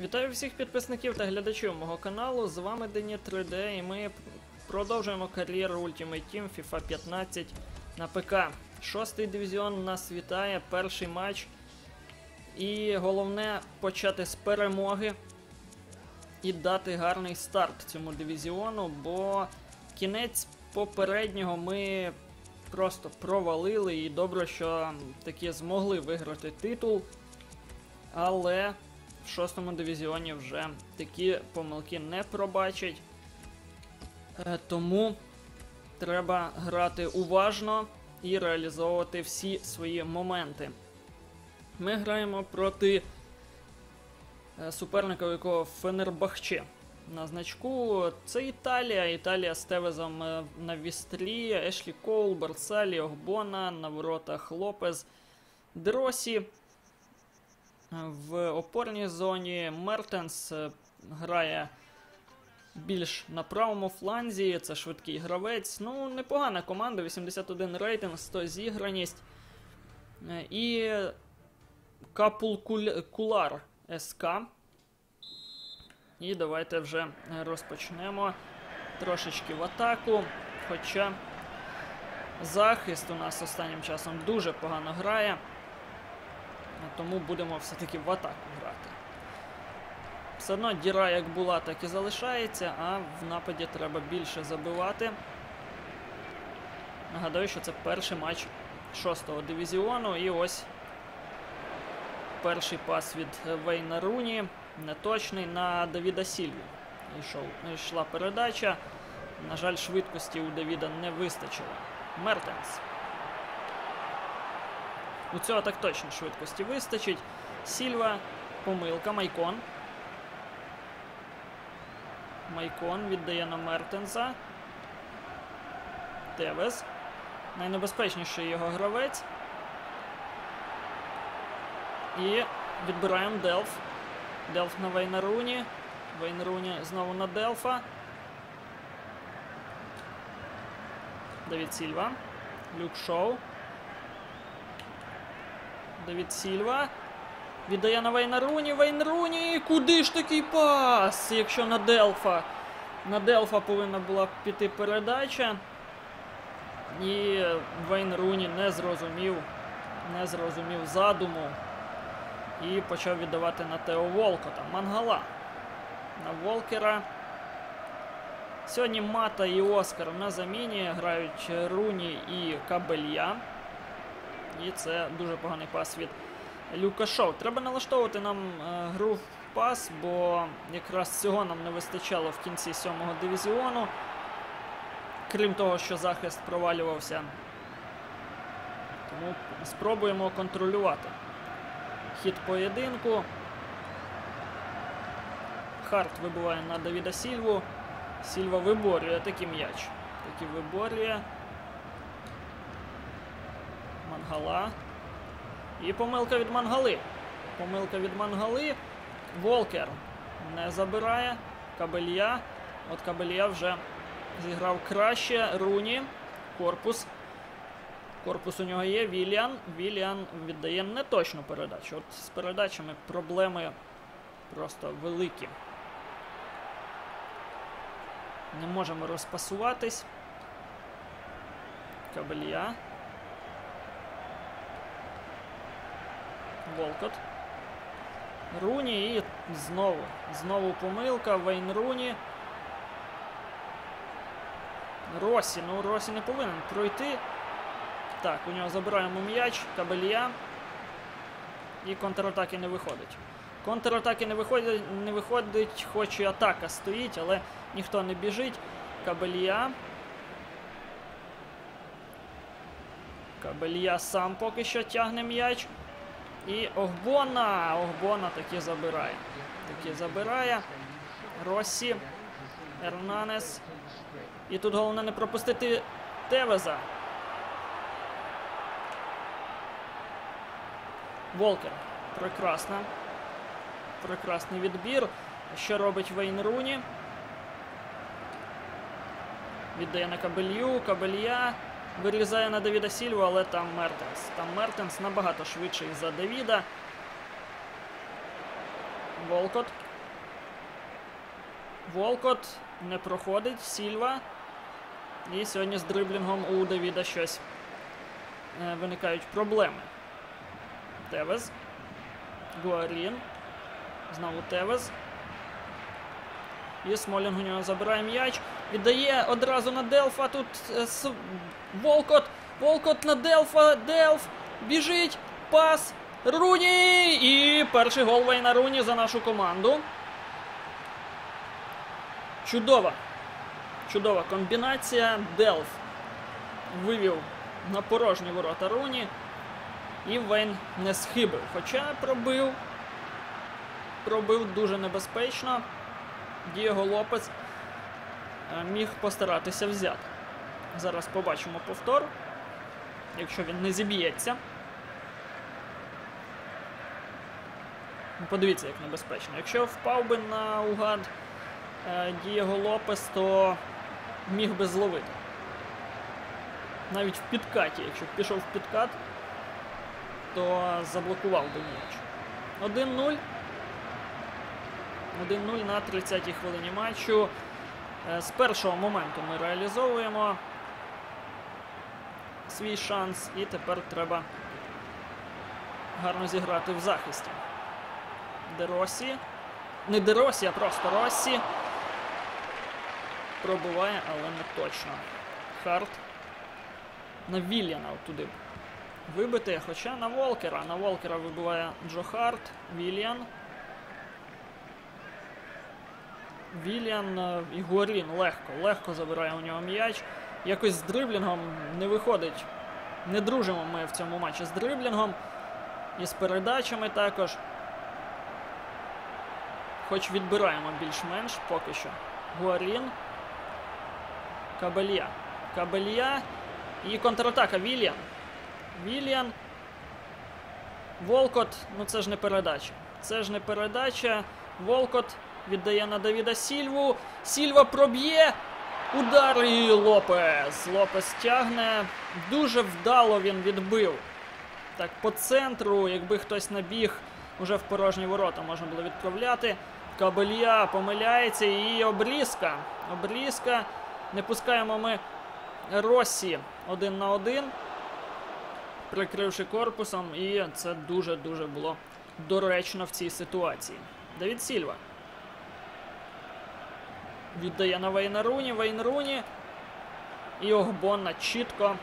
Вітаю всіх підписників та глядачів мого каналу. З вами Дені 3D і ми продовжуємо кар'єру Ultimate Team FIFA 15 на ПК. Шостий дивізіон нас вітає, перший матч. І головне почати з перемоги і дати гарний старт цьому дивізіону, бо кінець попереднього ми просто провалили і добре, що таки змогли виграти титул. Але в шостому дивізіоні вже такі помилки не пробачать. Е, Тому треба грати уважно і реалізовувати всі свої моменти. Ми граємо проти е, суперника, у якого Фенербахче на значку. Це Італія. Італія з Тевезом е, на вістрі, Ешлі Коул, Барсалі, Огбона, на воротах Лопез, Дросі. В опорній зоні Мертенс е, грає більш на правому фланзі. Це швидкий гравець. Ну, непогана команда, 81 рейтинг, 100 зіграність. Е, І Капул Кулар СК. І давайте вже розпочнемо трошечки в атаку. Хоча захист у нас останнім часом дуже погано грає. Тому будемо все-таки в атаку грати. Все одно діра як була, так і залишається, а в нападі треба більше забивати. Нагадаю, що це перший матч 6-го дивізіону. І ось перший пас від Вейна Руні. Неточний на Давіда Сільві. Йшла передача. На жаль, швидкості у Давіда не вистачило. Мертенс. У цього так точно швидкості вистачить. Сільва, помилка, Майкон. Майкон віддає на Мертенса. Тевес. Найнебезпечніший його гравець. І відбираємо Делф. Делф на Вейнаруні. Вейнаруні знову на Делфа. Давід Сільва. Люк Шоу. Давід Сільва. Віддає на Вейнаруні. Вейнаруні. Куди ж такий пас? Якщо на Делфа. На Делфа повинна була піти передача. І Вейн Руні не зрозумів. Не зрозумів задуму. І почав віддавати на Тео Волкота. Мангала. На Волкера. Сьогодні Мата і Оскар на заміні. Грають Руні і Кабелья. І це дуже поганий пас від Люка Шоу. Треба налаштовувати нам е, гру в пас, бо якраз цього нам не вистачало в кінці сьомого дивізіону. Крім того, що захист провалювався. Тому спробуємо контролювати хід поєдинку. Харт вибиває на Давіда Сільву. Сільва виборює такий м'яч. Такий виборює. Мангала. І помилка від Мангали. Помилка від Мангали. Волкер не забирає. Кабелья. От Кабелья вже зіграв краще. Руні. Корпус. Корпус у нього є. Віліан. Віліан віддає неточну передачу. От з передачами проблеми просто великі. Не можемо розпасуватись. Кабелья. Волкот. Руні і знову. Знову помилка. Вейн Руні. Росі. Ну, Росі не повинен пройти. Так, у нього забираємо м'яч. Кабелья. І контратаки не виходить. Контратаки не виходить, не виходить, хоч і атака стоїть, але ніхто не біжить. Кабелья. Кабелья сам поки що тягне м'яч. І Огбона. Огбона таки забирає. Таки забирає. Росі. Ернанес. І тут головне не пропустити Тевеза. Волкер. Прекрасно. Прекрасний відбір. Що робить Вейн Руні? Віддає на кабелью. Кабелья. Вирізає на Давіда Сільву, але там Мертенс. Там Мертенс набагато швидший за Давіда. Волкот. Волкот не проходить. Сільва. І сьогодні з дриблінгом у Давіда щось е, виникають проблеми. Тевез. Гуарін. Знову Тевез. І Смолінг у нього забирає м'яч. Віддає одразу на Делфа. Тут е. Волкот. Волкот на Делфа. Делф. Біжить. Пас. Руні! І перший гол Вейна Руні за нашу команду. Чудова. Чудова комбінація. Делф вивів на порожні ворота Руні. І Вейн не схибив. Хоча пробив. Пробив дуже небезпечно. Дієго Лопес е, міг постаратися взяти. Зараз побачимо повтор. Якщо він не зіб'ється. Ну, Подивіться, як небезпечно. Якщо впав би на угад е, Дієго Лопес, то міг би зловити. Навіть в підкаті, якщо б пішов в підкат, то заблокував би м'яч. 1-0. 1-0 на 30-й хвилині матчу. Е, З першого моменту ми реалізовуємо свій шанс, і тепер треба гарно зіграти в захисті. Деросі. Не Деросі, а просто Росі. Пробиває, але не точно. Харт. На Вільяна туди вибити, хоча на Волкера. На Волкера вибиває Джо Харт, Вільян. Вільян е, і Гуарін легко, легко забирає у нього м'яч. Якось з дриблінгом не виходить. Не дружимо ми в цьому матчі з дриблінгом. І з передачами також. Хоч відбираємо більш-менш поки що. Гуарін. Кабелья. Кабелья. І контратака Вільян. Вільян. Волкот. Ну це ж не передача. Це ж не передача. Волкот віддає на Давіда Сільву. Сільва проб'є. Удар і Лопес. Лопес тягне. Дуже вдало він відбив. Так, по центру, якби хтось набіг уже в порожні ворота, можна було відправляти. Кабелья помиляється і обрізка. Обрізка. Не пускаємо ми Росі один на один, прикривши корпусом, і це дуже-дуже було доречно в цій ситуації. Давід Сільва. Віддає на Вейна Руні, Вейн Руні. І Огбонна чітко,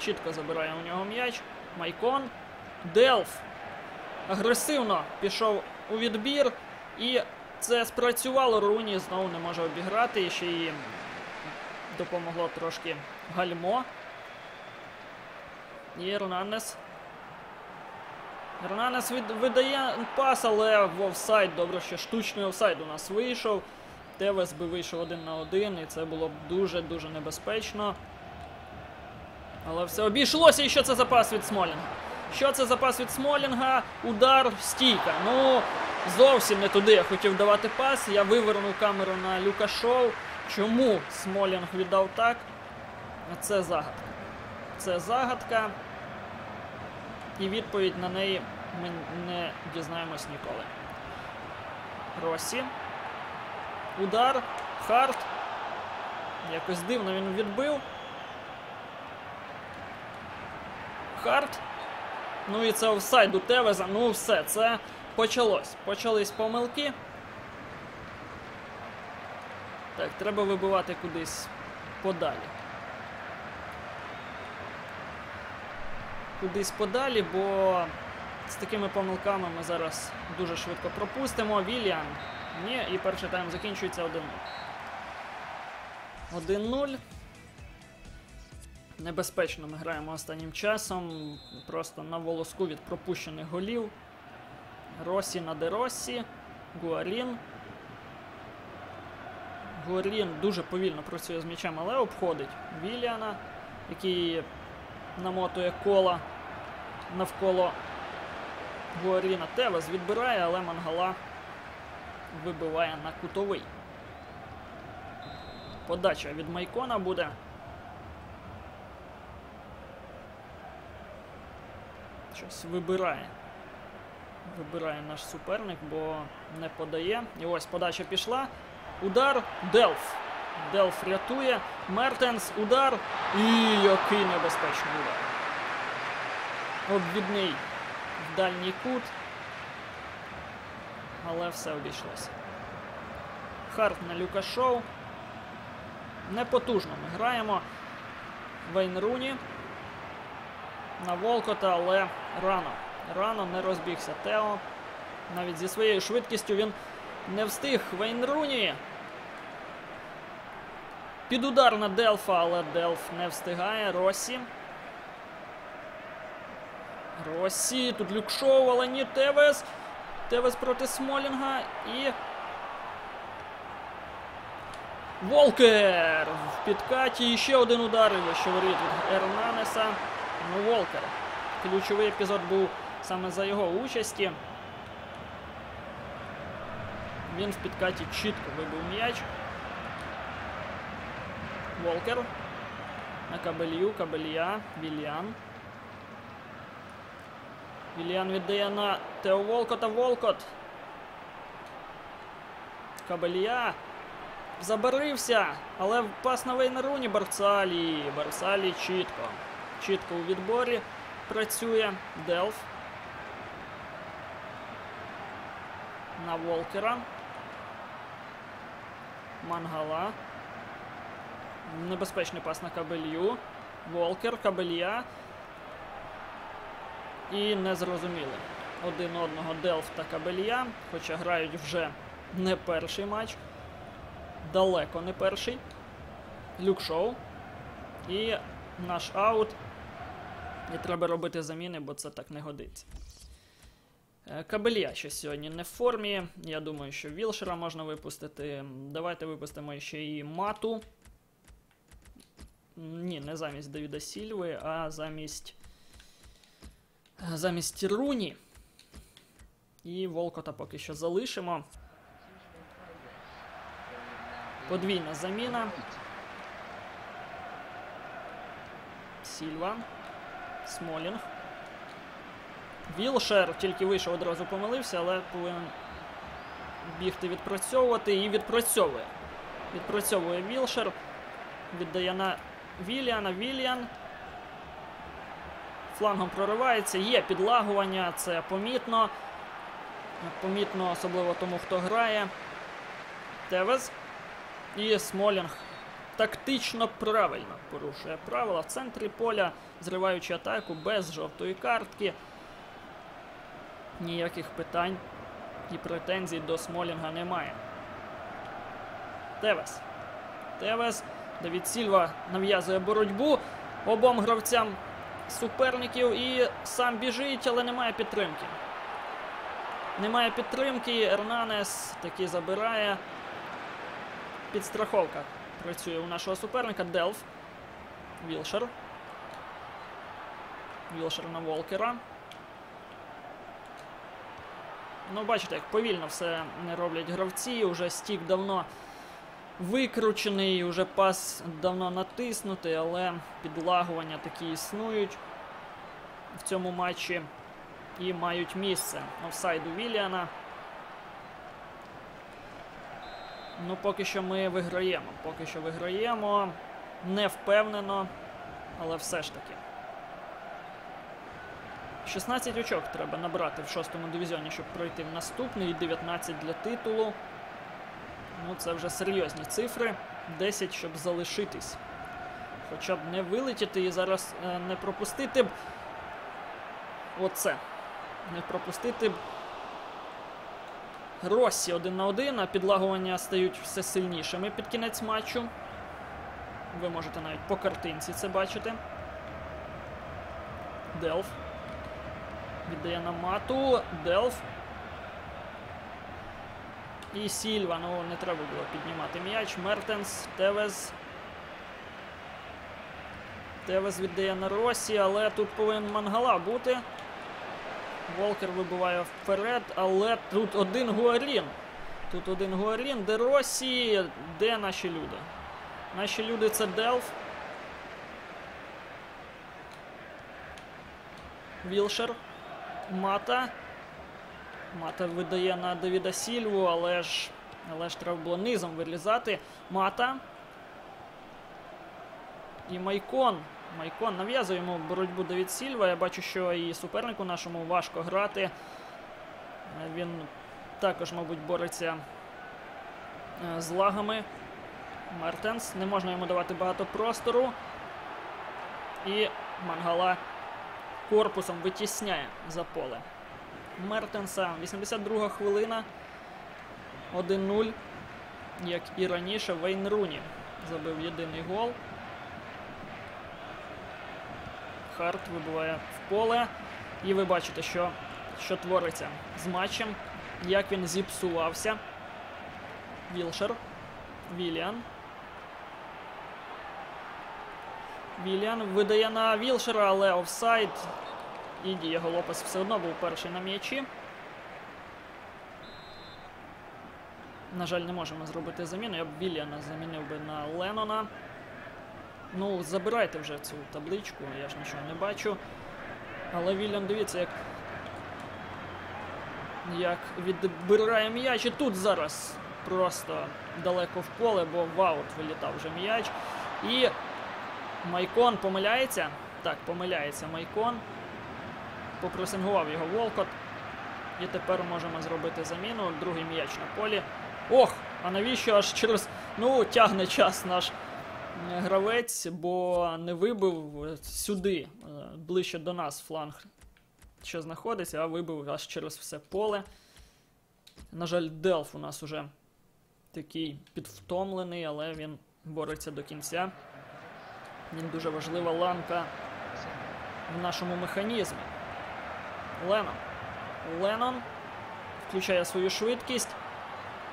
чітко забирає у нього м'яч. Майкон. Делф агресивно пішов у відбір. І це спрацювало. Руні знову не може обіграти. І ще й допомогло трошки гальмо. І Ернанес. Ернанес від, видає пас, але в офсайд. Добре, що штучний офсайд у нас вийшов. Тевес би вийшов один на один, і це було б дуже-дуже небезпечно. Але все обійшлося. І що це за пас від Смолінга? Що це за пас від Смолінга? Удар, стійка. Ну, зовсім не туди я хотів давати пас. Я вивернув камеру на Люка Шоу. Чому Смолінг віддав так? Це загадка. Це загадка. І відповідь на неї ми не дізнаємось ніколи. Росі. Удар. Харт. Якось дивно він відбив. Харт. Ну і це офсайд у Тевеза. Ну все, це почалось. Почались помилки. Так, треба вибивати кудись подалі. Кудись подалі, бо з такими помилками ми зараз дуже швидко пропустимо. Вільян. Ні, і перший тайм закінчується 1-0. 1-0. Небезпечно ми граємо останнім часом. Просто на волоску від пропущених голів. Росі на Деросі. Гуарін. Гуарін дуже повільно працює з м'ячем, але обходить Віліана, який намотує кола навколо Гуаріна. Тевес відбирає, але Мангала вибиває на кутовий. Подача від Майкона буде. Щось вибирає. Вибирає наш суперник, бо не подає. І ось подача пішла. Удар. Делф. Делф рятує. Мертенс. Удар. І який небезпечний удар. Обвідний в дальній кут. Але все обійшлося. Харт на Люка Шоу. Непотужно ми граємо. Вейн Руні. На Волкота, але рано. Рано не розбігся Тео. Навіть зі своєю швидкістю він не встиг. Вейн Руні. Під удар на Делфа, але Делф не встигає. Росі. Росі. Тут Люкшоу, але ні Тевес. Тевес проти Смолінга і. Волкер! В підкаті і ще один удар і вищоворіт від Ернанеса. Ну, Волкер. Ключовий епізод був саме за його участі. Він в підкаті чітко вибив м'яч. Волкер. На кабелью, кабелья, Вільян. Вільян віддає на Тео Волкота Волкот. Кабелья. Забарився, але пас на Вейнеруні Барцалі. Барцалі чітко. Чітко у відборі працює. Делф. На Волкера. Мангала. Небезпечний пас на кабелью. Волкер, кабелья. І не зрозуміли один одного Делф та Кабелья, хоча грають вже не перший матч. Далеко не перший. Люкшоу. І наш аут. І треба робити заміни, бо це так не годиться. Е, Кабелья ще сьогодні не в формі. Я думаю, що Вілшера можна випустити. Давайте випустимо ще і мату. Ні, не замість Давіда Сільви, а замість. Замість Руні. І Волкота поки що залишимо. Подвійна заміна. Сільва. Смолінг. Вілшер тільки вийшов, одразу помилився, але повинен бігти відпрацьовувати і відпрацьовує. Відпрацьовує Вілшер. Віддає на Віліана. Віліан. Флангом проривається. Є підлагування, це помітно. Помітно, особливо тому, хто грає. Тевез. І Смолінг тактично правильно порушує правила в центрі поля, зриваючи атаку без жовтої картки. Ніяких питань і претензій до Смолінга немає. Тевес. Тевес. Давід Сільва нав'язує боротьбу обом гравцям суперників і сам біжить, але немає підтримки. Немає підтримки. Ернанес таки забирає. Підстраховка працює у нашого суперника. Делф. Вілшер. Вілшер на Волкера. Ну, бачите, як повільно все не роблять гравці. Уже стік давно викручений, уже пас давно натиснутий, але підлагування такі існують в цьому матчі і мають місце. Офсайду Віліана. Ну, поки що ми виграємо. Поки що виграємо. Не впевнено, але все ж таки. 16 очок треба набрати в шостому дивізіоні, щоб пройти в наступний, і 19 для титулу. Ну, це вже серйозні цифри. 10, щоб залишитись. Хоча б не вилетіти і зараз е, не пропустити б. Оце. Не пропустити б. Росі один на один, а підлагування стають все сильнішими під кінець матчу. Ви можете навіть по картинці це бачити. Делф. Віддає на мату. Делф. І Сільва. Ну, не треба було піднімати м'яч. Мертенс, Тевез. Тевез віддає на Росі, але тут повинен Мангала бути. Волкер вибиває вперед, але тут один Гуарін. Тут один Гуарін, де Росі, де наші люди? Наші люди це Делф. Вілшер. Мата. Мата видає на Давіда Сільву, але ж Але ж треба було низом вилізати. Мата. І Майкон. Майкон нав'язує йому боротьбу Давід Сільва. Я бачу, що і супернику нашому важко грати. Він також, мабуть, бореться е, з лагами. Мертенс. Не можна йому давати багато простору. І Мангала корпусом витісняє за поле. Мертенса. 82 хвилина. 1-0. Як і раніше, Вейн Руні забив єдиний гол. Харт вибуває в поле. І ви бачите, що, що твориться з матчем, як він зіпсувався. Вілшер. Віліан. Віліан видає на Вілшера, але офсайд. І Дієго Лопес все одно був перший на м'ячі. На жаль, не можемо зробити заміну. Я б Віліана замінив би на Леннона. Ну, забирайте вже цю табличку, я ж нічого не бачу. Але Вільям, дивіться, як. Як відбирає м'яч. І тут зараз просто далеко в поле, бо в вилітав вже м'яч. І Майкон помиляється. Так, помиляється Майкон. Попресингував його Волкот. І тепер можемо зробити заміну. Другий м'яч на полі. Ох! А навіщо аж через. Ну, тягне час наш е, гравець, бо не вибив сюди, е, ближче до нас фланг, що знаходиться, а вибив аж через все поле. На жаль, Делф у нас уже такий підвтомлений, але він бореться до кінця. Він дуже важлива ланка в нашому механізмі. Ленон. Ленон включає свою швидкість.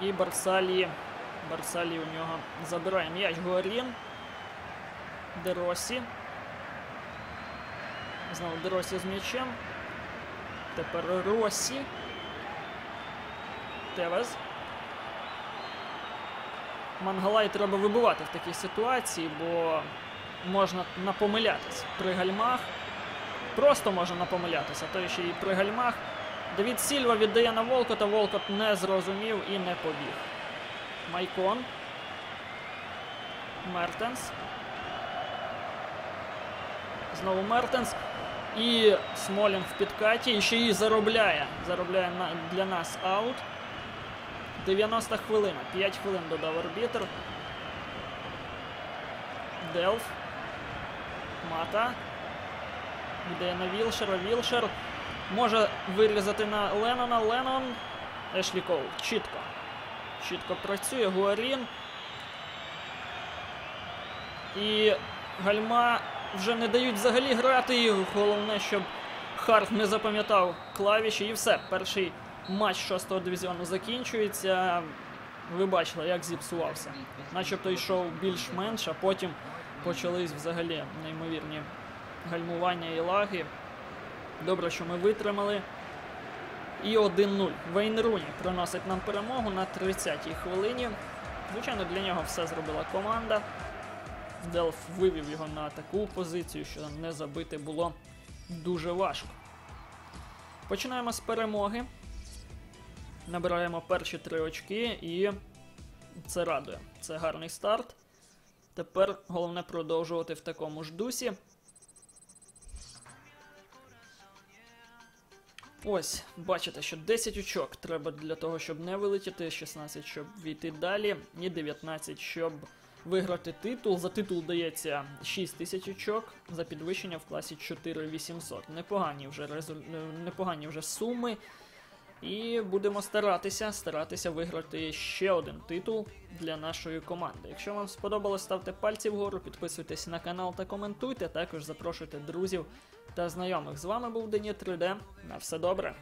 І Барсалі. Барсалі у нього забирає м'яч Горін. Деросі. Знову Деросі з м'ячем. Тепер Росі. Тевес. Мангалай треба вибивати в такій ситуації, бо можна напомилятись при гальмах. Просто можна напомилятися, а то ще і при гальмах. Давід Сільва віддає на Волкота, Волкот не зрозумів і не побіг. Майкон. Мертенс. Знову Мертенс. І Смолін в підкаті. І ще і заробляє. Заробляє для нас аут. 90 хвилина. 5 хвилин додав арбітр. Делф. Мата. Йде на Вілшера. Вілшер. Може вирізати на Леннона. Леннон. Ешлі Коул. Чітко. Чітко працює. Гуарін. І гальма вже не дають взагалі грати. І головне, щоб Харт не запам'ятав клавіші. І все. Перший матч шостого дивізіону закінчується. Ви бачили, як зіпсувався. Начебто йшов більш-менш, а потім почались взагалі неймовірні гальмування і лаги. Добре, що ми витримали. І 1-0. Вейн Руні приносить нам перемогу на 30-й хвилині. Звичайно, для нього все зробила команда. Делф вивів його на таку позицію, що не забити було дуже важко. Починаємо з перемоги. Набираємо перші три очки і це радує. Це гарний старт. Тепер головне продовжувати в такому ж дусі. Ось, бачите, що 10 очок треба для того, щоб не вилетіти, 16, щоб війти далі, і 19, щоб виграти титул. За титул дається 6 тисяч очок, за підвищення в класі 4800. Непогані вже, резу... Непогані вже суми. І будемо старатися, старатися виграти ще один титул для нашої команди. Якщо вам сподобалось, ставте пальці вгору, підписуйтесь на канал та коментуйте. Також запрошуйте друзів та знайомих. З вами був Дені 3D. На все добре.